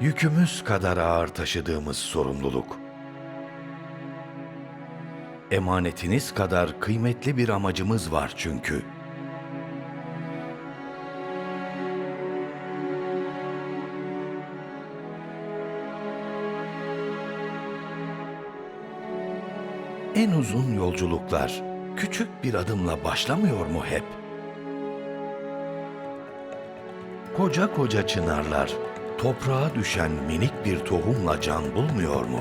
Yükümüz kadar ağır taşıdığımız sorumluluk. Emanetiniz kadar kıymetli bir amacımız var çünkü. En uzun yolculuklar küçük bir adımla başlamıyor mu hep? Koca koca çınarlar toprağa düşen minik bir tohumla can bulmuyor mu?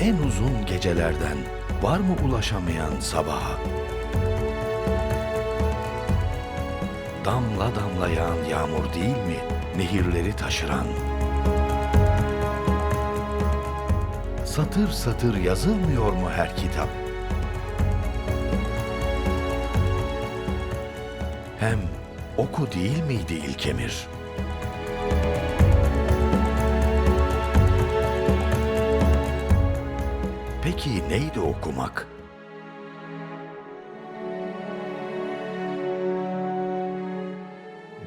En uzun gecelerden var mı ulaşamayan sabaha? Damla damla yağan yağmur değil mi nehirleri taşıran? Satır satır yazılmıyor mu her kitap? Hem oku değil miydi ilk emir? Peki neydi okumak?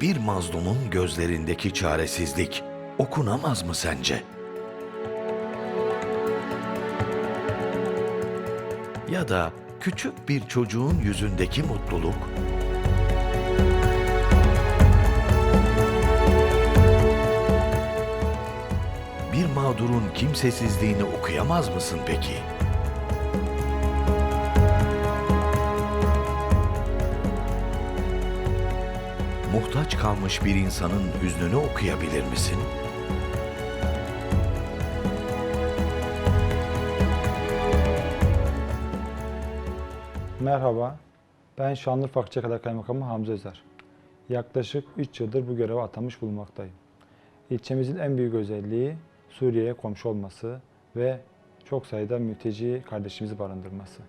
Bir mazlumun gözlerindeki çaresizlik okunamaz mı sence? Ya da küçük bir çocuğun yüzündeki mutluluk bir mağdurun kimsesizliğini okuyamaz mısın peki? Muhtaç kalmış bir insanın hüznünü okuyabilir misin? Merhaba, ben Şanlıurfa Akçakale Kaymakamı Hamza Özer. Yaklaşık 3 yıldır bu göreve atanmış bulunmaktayım. İlçemizin en büyük özelliği Suriye'ye komşu olması ve çok sayıda mülteci kardeşimizi barındırması.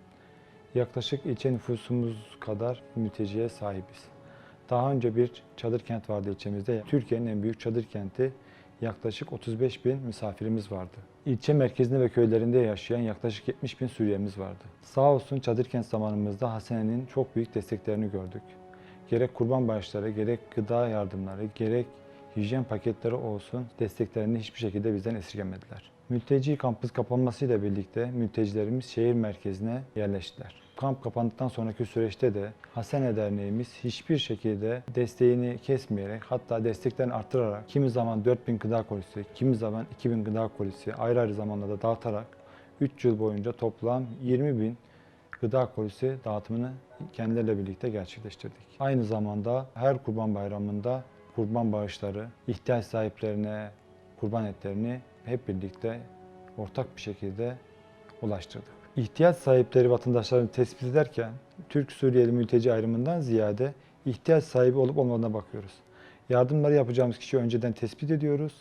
Yaklaşık ilçe nüfusumuz kadar mülteciye sahibiz. Daha önce bir çadır kent vardı ilçemizde. Türkiye'nin en büyük çadır kenti yaklaşık 35 bin misafirimiz vardı. İlçe merkezinde ve köylerinde yaşayan yaklaşık 70 bin Suriyemiz vardı. Sağ olsun çadır kent zamanımızda Hasene'nin çok büyük desteklerini gördük. Gerek kurban bağışları, gerek gıda yardımları, gerek hijyen paketleri olsun desteklerini hiçbir şekilde bizden esirgemediler. Mülteci kampımız kapanmasıyla birlikte mültecilerimiz şehir merkezine yerleştiler. Kamp kapandıktan sonraki süreçte de Hasene Derneğimiz hiçbir şekilde desteğini kesmeyerek hatta desteklerini arttırarak kimi zaman 4000 gıda kolisi, kimi zaman 2000 gıda kolisi ayrı ayrı zamanlarda dağıtarak 3 yıl boyunca toplam 20 bin gıda kolisi dağıtımını kendileriyle birlikte gerçekleştirdik. Aynı zamanda her kurban bayramında kurban bağışları, ihtiyaç sahiplerine kurban etlerini hep birlikte ortak bir şekilde ulaştırdık. İhtiyaç sahipleri vatandaşlarını tespit ederken Türk Suriyeli mülteci ayrımından ziyade ihtiyaç sahibi olup olmadığına bakıyoruz. Yardımları yapacağımız kişiyi önceden tespit ediyoruz.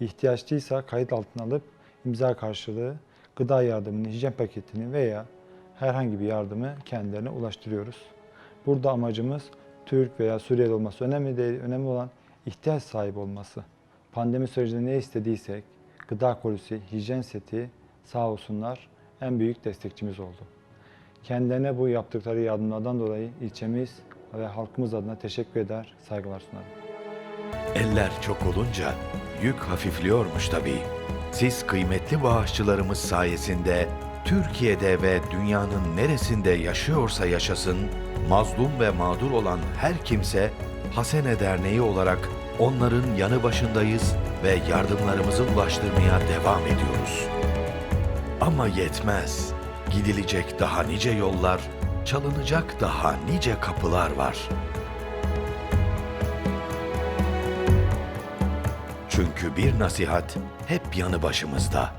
İhtiyaçlıysa kayıt altına alıp imza karşılığı gıda yardımını, hijyen paketini veya herhangi bir yardımı kendilerine ulaştırıyoruz. Burada amacımız Türk veya Suriyeli olması önemli değil, önemli olan ihtiyaç sahibi olması. Pandemi sürecinde ne istediysek, gıda kolisi, hijyen seti sağ olsunlar en büyük destekçimiz oldu. Kendilerine bu yaptıkları yardımlardan dolayı ilçemiz ve halkımız adına teşekkür eder, saygılar sunarım. Eller çok olunca yük hafifliyormuş tabii. Siz kıymetli bağışçılarımız sayesinde Türkiye'de ve dünyanın neresinde yaşıyorsa yaşasın, mazlum ve mağdur olan her kimse Hasene Derneği olarak onların yanı başındayız ve yardımlarımızı ulaştırmaya devam ediyoruz. Ama yetmez. Gidilecek daha nice yollar, çalınacak daha nice kapılar var. Çünkü bir nasihat hep yanı başımızda.